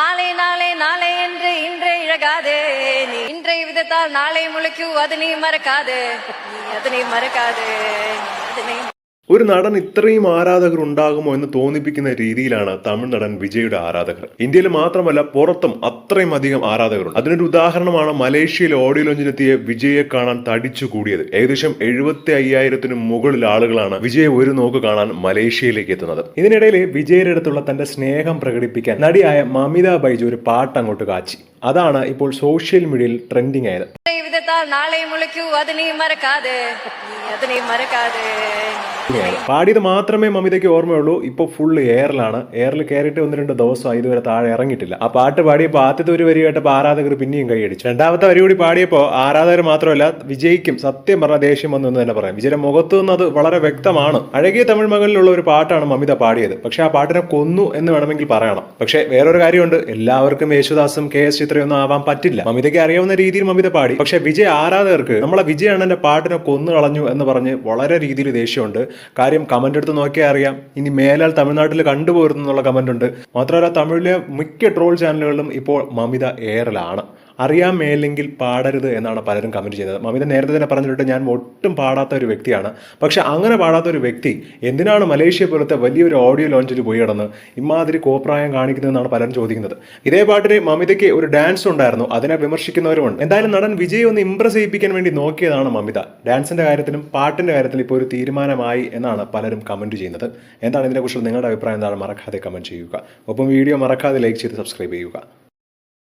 நாளை நாளை நாளை என்று இன்றே இழகாதே. நீ இன்றைய விதத்தால் நாளை முளைக்கும் அதனை மறக்காது. நீ அதனை மறக்காது. அதனை ഒരു നടൻ ഇത്രയും ആരാധകർ ഉണ്ടാകുമോ എന്ന് തോന്നിപ്പിക്കുന്ന രീതിയിലാണ് തമിഴ് നടൻ വിജയുടെ ആരാധകർ. ഇന്ത്യയിൽ മാത്രമല്ല പുറത്തും അത്രയും അധികം ആരാധകരുണ്ട്. അതിനൊരു ഉദാഹരണമാണ് മലേഷ്യയിൽ ഓഡിയോ ലോഞ്ചിനെത്തിയ വിജയെ കാണാൻ തടിച്ചു കൂടിയത്. ഏകദേശം എഴുപത്തി അയ്യായിരത്തിന് മുകളിൽ ആളുകളാണ് വിജയ് ഒരു നോക്ക് കാണാൻ മലേഷ്യയിലേക്ക് എത്തുന്നത്. ഇതിനിടയിൽ വിജയുടെ അടുത്തുള്ള തന്റെ സ്നേഹം പ്രകടിപ്പിക്കാൻ നടിയായ മമിത ബൈജു ഒരു പാട്ട് അങ്ങോട്ട് കാച്ചി. അതാണ് ഇപ്പോൾ സോഷ്യൽ മീഡിയയിൽ ട്രെൻഡിങ് ആയത്. മറക്കാതെ. മറക്കാതെ. പാടിയത് മാത്രമേ മമിതയ്ക്ക് ഓർമ്മയുള്ളൂ. ഇപ്പൊ ഫുൾ എയറിലാണ് എയറിൽ കയറിയിട്ട് ഒന്ന് രണ്ട് ദിവസമായി ഇതുവരെ താഴെ ഇറങ്ങിയിട്ടില്ല. ആ പാട്ട് പാടിയപ്പോൾ ആദ്യത്തെ ഒരു വരി ആരാധകർ പിന്നെയും കൈയടിച്ചു രണ്ടാമത്തെ വരി കൂടി പാടിയപ്പോൾ ആരാധകർ മാത്രമല്ല വിജയിക്കും. സത്യം പറഞ്ഞ ദേഷ്യം വന്നു എന്ന് തന്നെ പറയാം. വിജയ മുഖത്തു നിന്ന് അത് വളരെ വ്യക്തമാണ്. അഴകിയ തമിഴ് മകളിലുള്ള ഒരു പാട്ടാണ് മമിത പാടിയത്. പക്ഷേ ആ പാട്ടിനെ കൊന്നു എന്ന് വേണമെങ്കിൽ പറയണം. പക്ഷേ വേറൊരു കാര്യമുണ്ട്. എല്ലാവർക്കും യേശുദാസും കെ എസ് ചിത്രയൊന്നും ആവാൻ പറ്റില്ല. മമിതയ്ക്ക് അറിയാവുന്ന രീതിയിൽ മമിത പാടി. പക്ഷെ വിജയ് ആരാധകർക്ക് നമ്മളെ വിജയ് അണ്ണന്റെ പാട്ടിനെ കൊന്നു കളഞ്ഞു എന്ന് പറഞ്ഞ് വളരെ രീതിയിൽ ദേഷ്യമുണ്ട്. കാര്യം കമന്റ് എടുത്ത് നോക്കിയാൽ അറിയാം. ഇനി മേലാൽ തമിഴ്നാട്ടിൽ കണ്ടുപോരുന്നു എന്നുള്ള കമന്റ് ഉണ്ട്. മാത്രമല്ല തമിഴിലെ മിക്ക ട്രോൾ ചാനലുകളിലും ഇപ്പോൾ മമിത എയറിലാണ് അറിയാൻ മേലെങ്കിൽ പാടരുത് എന്നാണ് പലരും കമന്റ് ചെയ്തത്. മമിത നേരത്തെ തന്നെ പറഞ്ഞിട്ടുണ്ട് ഞാൻ ഒട്ടും പാടാത്ത ഒരു വ്യക്തിയാണ്. പക്ഷേ അങ്ങനെ പാടാത്ത ഒരു വ്യക്തി എന്തിനാണ് മലേഷ്യ പോലത്തെ വലിയൊരു ഓഡിയോ ലോഞ്ചിൽ പോയി കിടന്ന് ഇമാതിരി കോപ്രായം കാണിക്കുന്നതെന്നാണ് പലരും ചോദിക്കുന്നത്. ഇതേ പാട്ടിന് മമിതയ്ക്ക് ഒരു ഡാൻസ് ഉണ്ടായിരുന്നു അതിനെ വിമർശിക്കുന്നവരുമുണ്ട്. എന്തായാലും നടൻ വിജയ് ഒന്ന് ഇംപ്രസ് ചെയ്യിപ്പിക്കാൻ വേണ്ടി നോക്കിയതാണ് മമിത. ഡാൻസിന്റെ കാര്യത്തിലും പാട്ടിന്റെ കാര്യത്തിലും ഇപ്പോൾ ഒരു തീരുമാനമായി എന്നാണ് പലരും കമന്റ് ചെയ്യുന്നത്. എന്താണ് ഇതിനെക്കുറിച്ച് നിങ്ങളുടെ അഭിപ്രായം? എന്താണ് മറക്കാതെ കമന്റ് ചെയ്യുക. ഒപ്പം വീഡിയോ മറക്കാതെ ലൈക്ക് ചെയ്ത് സബ്സ്ക്രൈബ് ചെയ്യുക.